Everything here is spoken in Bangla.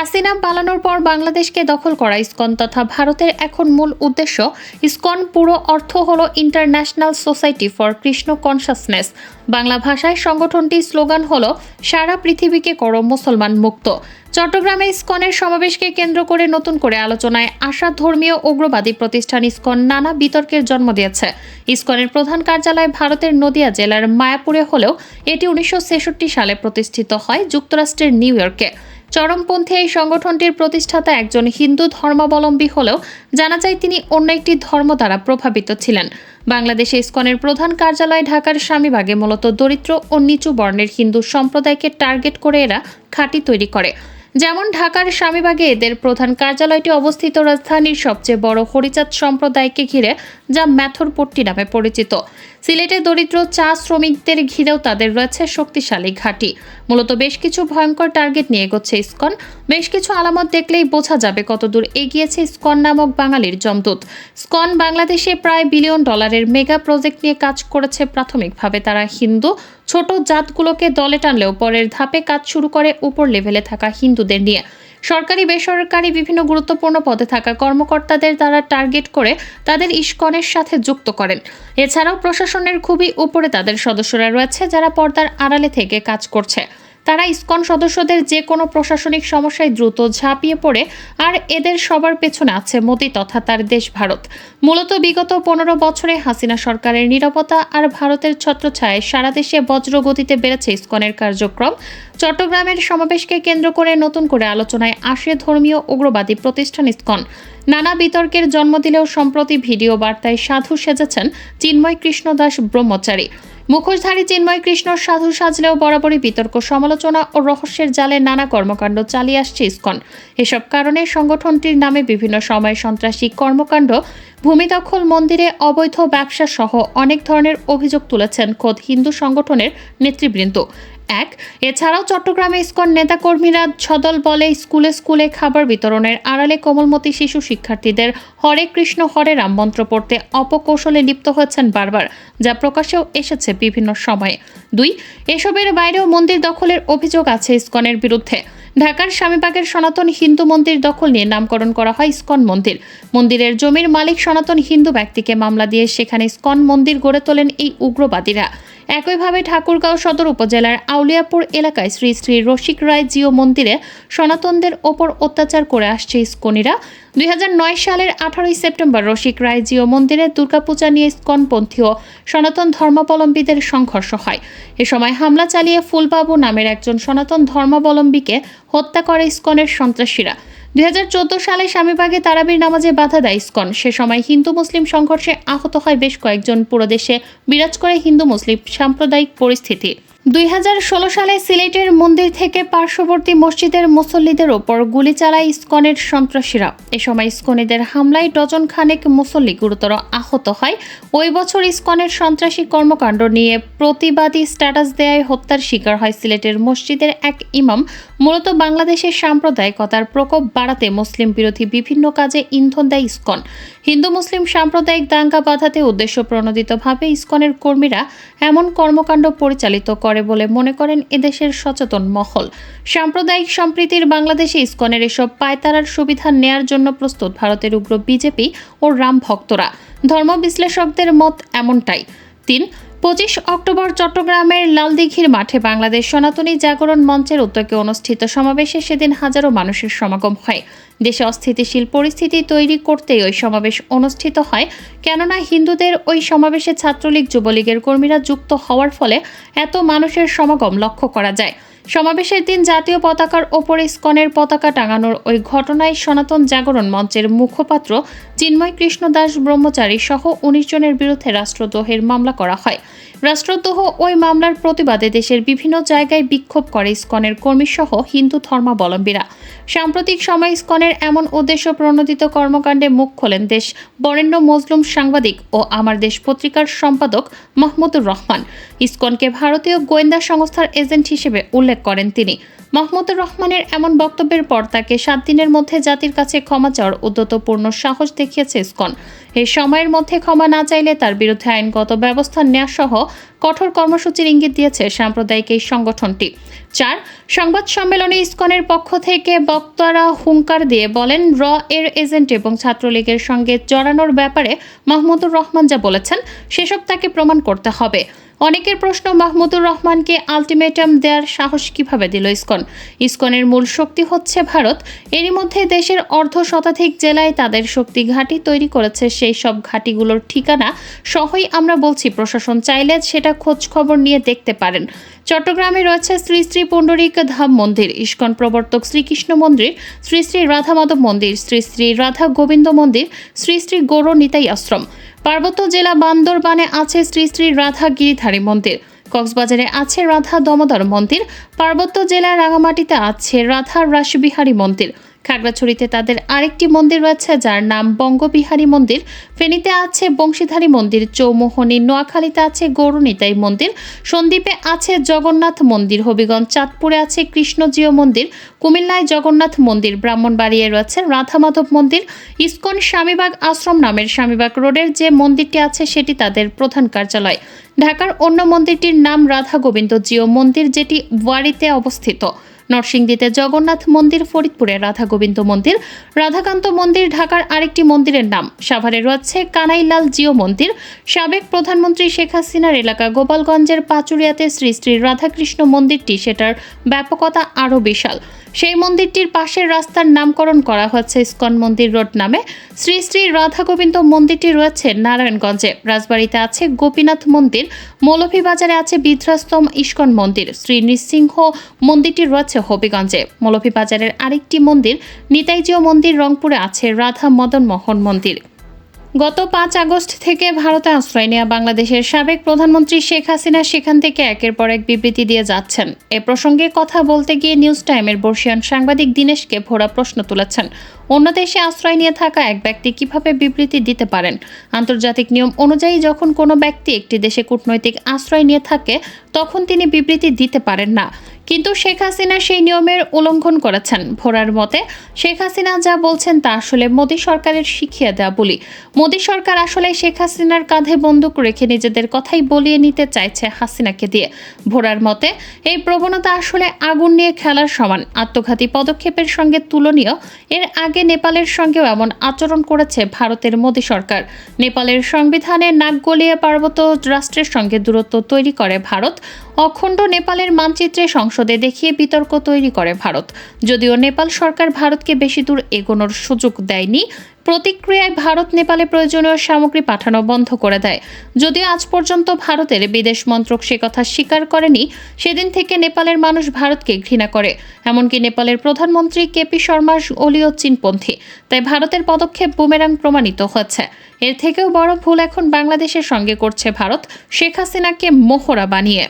হাসিনা পালানোর পর বাংলাদেশকে দখল করা ইসকন তথা ভারতের এখন মূল উদ্দেশ্য, ইসকন পুরো অর্থ হল international society for Krishna consciousness Bangla ভাষায় সংগঠনটির স্লোগান হল, সারা পৃথিবীকে করো মুসলমান মুক্ত। চট্টগ্রামে ইসকনের সমাবেশকে কেন্দ্র করে নতুন করে আলোচনায় আসা ধর্মীয় উগ্রবাদী প্রতিষ্ঠান ইসকন নানা বিতর্কের জন্ম দিয়েছে। ইসকনের প্রধান কার্যালয় ভারতের নদিয়া জেলার মায়াপুরে হলেও এটি উনিশশো ছেষট্টি সালে প্রতিষ্ঠিত হয় যুক্তরাষ্ট্রের নিউ ইয়র্কে। চরমপন্থী এই সংগঠনটির প্রতিষ্ঠাতা একজন হিন্দু ধর্মাবলম্বী হলেও জানা যায় তিনি অন্য একটি ধর্ম দ্বারা প্রভাবিত ছিলেন। বাংলাদেশে ইসকনের প্রধান কার্যালয় ঢাকার স্বামীবাগে মূলত দরিদ্র ও নিচু বর্ণের হিন্দু সম্প্রদায়কে টার্গেট করে এরা খাঁটি তৈরি করে। যেমন ঢাকার স্বামীবাগে এদের প্রধান কার্যালয়টি অবস্থিত রাজধানীর সবচেয়ে বড় হরিচাঁদ সম্প্রদায়কে ঘিরে, যা ম্যাথরপট্টি নামে পরিচিত। সিলেটে দরিদ্র চা শ্রমিকদের ঘিরেও তাদের রয়েছে শক্তিশালী ঘাঁটি। মূলত বেশ কিছু ভয়ঙ্কর টার্গেট নিয়ে এগোচ্ছে ইসকন। বেশ কিছু আলামত দেখলেই বোঝা যাবে কতদূর এগিয়েছে ইসকন নামক বাঙালির জমদূত। স্কন বাংলাদেশে প্রায় বিলিয়ন ডলারের মেগা প্রজেক্ট নিয়ে কাজ করেছে প্রাথমিকভাবে তারা হিন্দু। ছোট জাতগুলোকে দলে টানলেও পরের ধাপে কাজ শুরু করে উপর লেভেলে থাকা হিন্দুদের নিয়ে। সরকারি, বেসরকারি বিভিন্ন গুরুত্বপূর্ণ পদে থাকা কর্মকর্তাদের তারা টার্গেট করে তাদের ইস্কনের সাথে যুক্ত করেন। এছাড়াও প্রশাসনের খুবই উপরে তাদের সদস্যরা রয়েছে যারা পর্দার আড়ালে থেকে কাজ করছে। তারা ইসকন সদস্যদের যে কোনো প্রশাসনিক সমস্যায় দ্রুত ঝাঁপিয়ে পড়ে আর এদের সবার পেছনে আছে মোদি তথা তার দেশ ভারত। মূলত বিগত পনেরো বছরে হাসিনা সরকারের নিরাপত্তা আর ভারতের ছত্রছায়ায় সারা দেশে বজ্রগতিতে বেড়েছে ইসকনের কার্যক্রম। চট্টগ্রামের সমাবেশকে কেন্দ্র করে নতুন করে আলোচনায় আসে ধর্মীয় উগ্রবাদী প্রতিষ্ঠান ইসকন। নানা বিতর্কের জন্ম দিলেও সম্প্রতি ভিডিও বার্তায় সাধু সেজেছেন চিন্ময় কৃষ্ণ দাস ব্রহ্মচারী। মুখোশধারী চিন্ময় কৃষ্ণ সাধু সাজলেও বরাবরই বিতর্ক, সমালোচনা ও রহস্যের জালে নানা কর্মকাণ্ড চালিয়ে আসছে ইস্কন। এসব কারণে সংগঠনটির নামে বিভিন্ন সময়ে সন্ত্রাসী কর্মকাণ্ড, ভূমি দখল মন্দিরে অবৈধ ব্যবসা সহ অনেক ধরনের অভিযোগ তুলেছেন খোদ হিন্দু সংগঠনের নেতৃবৃন্দ। এক। এছাড়াও চট্টগ্রামে ইসকন নেতাকর্মীরা ছদল বলে স্কুলে স্কুলে খাবার বিতরণের আড়ালে কোমলমতি শিশু শিক্ষার্থীদের হরে কৃষ্ণ হরে রাম মন্ত্র পড়তে অপকৌশলে লিপ্ত হয়েছেন বারবার, যা প্রকাশেও এসেছে বিভিন্ন সময়ে। দুই, এসবের বাইরেও মন্দির দখলের অভিযোগ আছে ইস্কনের বিরুদ্ধে। ঢাকার স্বামীবাগের সনাতন হিন্দু মন্দির দখল নিয়ে নামকরণ করা হয় ইসকন মন্দির। মন্দিরের জমির মালিক সনাতন হিন্দু ব্যক্তিকে মামলা দিয়ে সেখানে ইসকন মন্দির গড়ে তোলেন এই উগ্রবাদীরা। একইভাবে ঠাকুরগাঁও সদর উপজেলার আউলিয়াপুর এলাকায় শ্রী শ্রী রসিক রায় জিও মন্দিরে সনাতনদের ওপর অত্যাচার করে আসছে ইস্কনিরা। দুই হাজার নয় সালের আঠারোই সেপ্টেম্বর রসিক রায় জিও মন্দিরে দুর্গাপূজা নিয়ে ইস্কনপন্থী ও সনাতন ধর্মাবলম্বীদের সংঘর্ষ হয়। এ সময় হামলা চালিয়ে ফুলবাবু নামের একজন সনাতন ধর্মাবলম্বীকে হত্যা করে ইস্কনের সন্ত্রাসীরা। দুই হাজার চৌদ্দ সালে স্বামীবাগে তারাবির নামাজে বাধা দেয় ইস্কন। সে সময় হিন্দু মুসলিম সংঘর্ষে আহত হয় বেশ কয়েকজন। পুরো দেশে বিরাজ করে হিন্দু মুসলিম সাম্প্রদায়িক পরিস্থিতি। দুই হাজার ষোলো সালে সিলেটের মন্দির থেকে পার্শ্ববর্তী মসজিদের মুসল্লিদের ওপর গুলি চালায় ইস্কনের সন্ত্রাসীরা। এ সময় ইসকনিদের হামলায় ডজন খানেক মুসল্লি গুরুতর আহত হয়। ওই বছর ইস্কনের সন্ত্রাসী কর্মকাণ্ড নিয়ে প্রতিবাদী স্ট্যাটাস দেয় হত্যার শিকার হয় সিলেটের মসজিদের এক ইমাম। মূলত বাংলাদেশের সাম্প্রদায়িকতার প্রকোপ বাড়াতে মুসলিম বিরোধী বিভিন্ন কাজে ইন্ধন দেয় ইস্কন। হিন্দু মুসলিম সাম্প্রদায়িক দাঙ্গা বাধাতে উদ্দেশ্য প্রণোদিতভাবে ইস্কনের কর্মীরা এমন কর্মকাণ্ড পরিচালিত করে বলে মনে করেন এদেশের সচেতন মহল। সাম্প্রদায়িক সম্প্রীতির বাংলাদেশে ইস্কনের এসব পায়তারার সুবিধা নেয়ার জন্য প্রস্তুত ভারতের উগ্র বিজেপি ও রাম ভক্তরা। ধর্ম বিশ্লেষকদের মত এমনটাই। তিন পঁচিশ অক্টোবর চট্টগ্রামের লালদিঘির মাঠে বাংলাদেশ সনাতনী জাগরণ মঞ্চের উদ্যোগে অনুষ্ঠিত সমাবেশে সেদিন হাজারো মানুষের সমাগম হয়। দেশে অস্থিতিশীল পরিস্থিতি তৈরি করতেই ওই সমাবেশ অনুষ্ঠিত হয়। কেননা হিন্দুদের ওই সমাবেশে ছাত্রলীগ, যুবলীগের কর্মীরা যুক্ত হওয়ার ফলে এত মানুষের সমাগম লক্ষ্য করা যায়। সমাবেশের দিন জাতীয় পতাকার ওপরে স্কনের পতাকা টাঙানোর ওই ঘটনায় সনাতন জাগরণ মঞ্চের মুখপাত্র চিন্ময় কৃষ্ণ দাস ব্রহ্মচারী সহ উনিশ জনের বিরুদ্ধে রাষ্ট্রদ্রোহের মামলা করা হয়। রাষ্ট্রদ্রোহ ওই মামলার প্রতিবাদে দেশের বিভিন্ন জায়গায় বিক্ষোভ করে ইস্কনের কর্মীসহ হিন্দু ধর্মাবলম্বীরা। সাম্প্রতিক সময় ইস্কনের এমন উদ্দেশ্য প্রণোদিত কর্মকাণ্ডে মুখ খোলেন দেশ বরেণ্য মজলুম সাংবাদিক ও আমার দেশ পত্রিকার সম্পাদক মাহমুদুর রহমান। ইস্কনকে ভারতীয় গোয়েন্দা সংস্থার এজেন্ট হিসেবে উল্লেখ করেন তিনি। মাহমুদুর রহমানের এমন বক্তব্যের পর তাকে সাত দিনের মধ্যে জাতির কাছে ক্ষমা চাওয়ার উদ্যতপূর্ণ সাহস দেখিয়েছে ইসকন। এই সময়ের মধ্যে ক্ষমা না চাইলে তার বিরুদ্ধে আইনগত ব্যবস্থা নেওয়া সহ কঠোর কর্মসূচির ইঙ্গিত দিয়েছে সাম্প্রদায়িক এই সংগঠনটি। চার, সংবাদ সম্মেলনে ইসকনের পক্ষ থেকে বক্তারা হুঙ্কার দিয়ে বলেন, র এর এজেন্ট এবং ছাত্রলীগের সঙ্গে জড়ানোর ব্যাপারে মাহমুদুর রহমান যা বলেছেন, সেসব তাকে প্রমাণ করতে হবে। অনেকের প্রশ্ন, মাহমুদুর রহমানকে আলটিমেটাম দেওয়ার সাহস কীভাবে দিল ইসকন? ইসকনের মূল শক্তি হচ্ছে ভারত। এরই মধ্যে দেশের অর্ধ শতাধিক জেলায় তাদের শক্তি ঘাঁটি তৈরি করেছে। সেই সব ঘাঁটিগুলোর ঠিকানা সহই আমরা বলছি। প্রশাসন চাইলে সেটা খোঁজ খবর নিয়ে দেখতে পারেন। চট্টগ্রামে রয়েছে শ্রী শ্রী পুণ্ডরিক ধাম মন্দির। ইস্কন প্রবর্তক শ্রীকৃষ্ণ মন্দির, শ্রী শ্রী রাধা মাধব মন্দির, শ্রী শ্রী রাধা গোবিন্দ মন্দির, শ্রী শ্রী গৌর নিতাই আশ্রম। পার্বত্য জেলা বান্দরবানে আছে শ্রী শ্রী রাধা গিরিধারী মন্দির। কক্সবাজারে আছে রাধা দমোদর মন্দির, পার্বত্য জেলা রাঙামাটিতে আছে রাধা রাসবিহারী মন্দির। খাগড়াছড়িতে তাদের আরেকটি মন্দির রয়েছে, যার নাম বঙ্গবিহারী মন্দির। ফেনীতে আছে বংশীধারী মন্দির, চৌমোহনী নোয়াখালীতে আছে গৌরনিতাই মন্দির। সন্দ্বীপে আছে জগন্নাথ মন্দির, হবিগঞ্জ চাঁদপুরে আছে কৃষ্ণজিও মন্দির। কুমিল্লায় জগন্নাথ মন্দির, ব্রাহ্মণবাড়িয়ায় রয়েছে রাধা মাধব মন্দির। ইস্কন স্বামীবাগ আশ্রম নামের স্বামীবাগ রোডের যে মন্দিরটি আছে, সেটি তাদের প্রধান কার্যালয়। ঢাকার অন্য মন্দিরটির নাম রাধা গোবিন্দ জিও মন্দির, যেটি ওয়ারিতে অবস্থিত। নরসিংদীতে জগন্নাথ মন্দির, ফরিদপুরে রাধা গোবিন্দ মন্দির, রাধাকান্ত মন্দির, ঢাকার আরেকটি মন্দিরের নাম। সাভারে রয়েছে কানাইলাল জিও মন্দির। সাবেক প্রধানমন্ত্রী শেখ হাসিনার এলাকা গোপালগঞ্জের পাচুরিয়াতে শ্রী শ্রী রাধাকৃষ্ণ মন্দিরটি, সেটার ব্যাপকতা আরও বিশাল। সেই মন্দিরটির পাশের রাস্তার নামকরণ করা হয়েছে ইস্কন মন্দির রোড নামে। শ্রী শ্রী রাধা গোবিন্দ মন্দিরটি রয়েছে নারায়ণগঞ্জে। রাজবাড়িতে আছে গোপীনাথ মন্দির, মৌলভীবাজারে আছে বিধ্রাস্তম ইস্কন মন্দির, শ্রী নৃসিংহ মন্দিরটি রয়েছে হবিগঞ্জে। মৌলভীবাজারের আরেকটি মন্দির নিতাইজীয় মন্দির রংপুরে আছে রাধা মদন মোহন মন্দির। গত পাঁচ আগস্ট থেকে ভারতে আশ্রয় নেওয়া বাংলাদেশের সাবেক প্রধানমন্ত্রী শেখ হাসিনা সেখান থেকে একের পর এক বিবৃতি দিয়ে যাচ্ছেন। এ প্রসঙ্গে কথা বলতে গিয়ে নিউজ টাইমের বর্ষিয়ান সাংবাদিক দিনেশকে ভোরা প্রশ্ন তুলেছেন। অন্য দেশে আশ্রয় নিয়ে থাকা এক ব্যক্তি কীভাবে বিবৃতি দিতে পারেন? আন্তর্জাতিক নিয়ম অনুযায়ী যখন কোনো ব্যক্তি একটি দেশে কূটনৈতিক আশ্রয় নিয়ে থাকে, তখন তিনি বিবৃতি দিতে পারেন না। কিন্তু শেখ হাসিনা সেই নিয়মের উল্লঙ্ঘন করেছেন। ভোরার মতে, শেখ হাসিনা যা বলছেন তা আসলে মোদী সরকারের শিখিয়ে দেওয়া বলি। মোদী সরকার আসলে শেখ হাসিনার কাঁধে বন্দুক রেখে নিজেদের কথাই বলিয়ে নিতে চাইছে হাসিনাকে দিয়ে। ভোরার মতে, এই প্রবণতা আসলে আগুন নিয়ে খেলার সমান। আত্মঘাতী পদক্ষেপের সঙ্গে তুলনীয়। এর আগে নেপালের সঙ্গেও এমন আচরণ করেছে ভারতের মোদী সরকার। নেপালের সংবিধানে নাক গলিয়ে পার্বত্য রাষ্ট্রের সঙ্গে দূরত্ব তৈরি করে ভারত। অখণ্ড নেপালের মানচিত্রে সংসদে দেখিয়ে বিতর্ক তৈরি করে ভারত। যদিও নেপাল সরকার ভারতকে বেশি দূর এগোনোর সুযোগ দেয়নি প্রতিক্রিয়ায় ভারত, নেপালে প্রয়োজনীয় সামগ্রী পাঠানো বন্ধ করে দেয়। যদিও আজ পর্যন্ত ভারতের বিদেশ মন্ত্রক সে কথা স্বীকার করেনি, সেদিন থেকে নেপালের মানুষ ভারতকে ঘৃণা করে। এমনকি নেপালের প্রধানমন্ত্রী কেপি শর্মা ওলিও চীনপন্থী, তাই ভারতের পদক্ষেপ বুমেরাং প্রমাণিত হচ্ছে। এর থেকেও বড় ভুল এখন বাংলাদেশের সঙ্গে করছে ভারত, শেখ হাসিনাকে মোহরা বানিয়ে।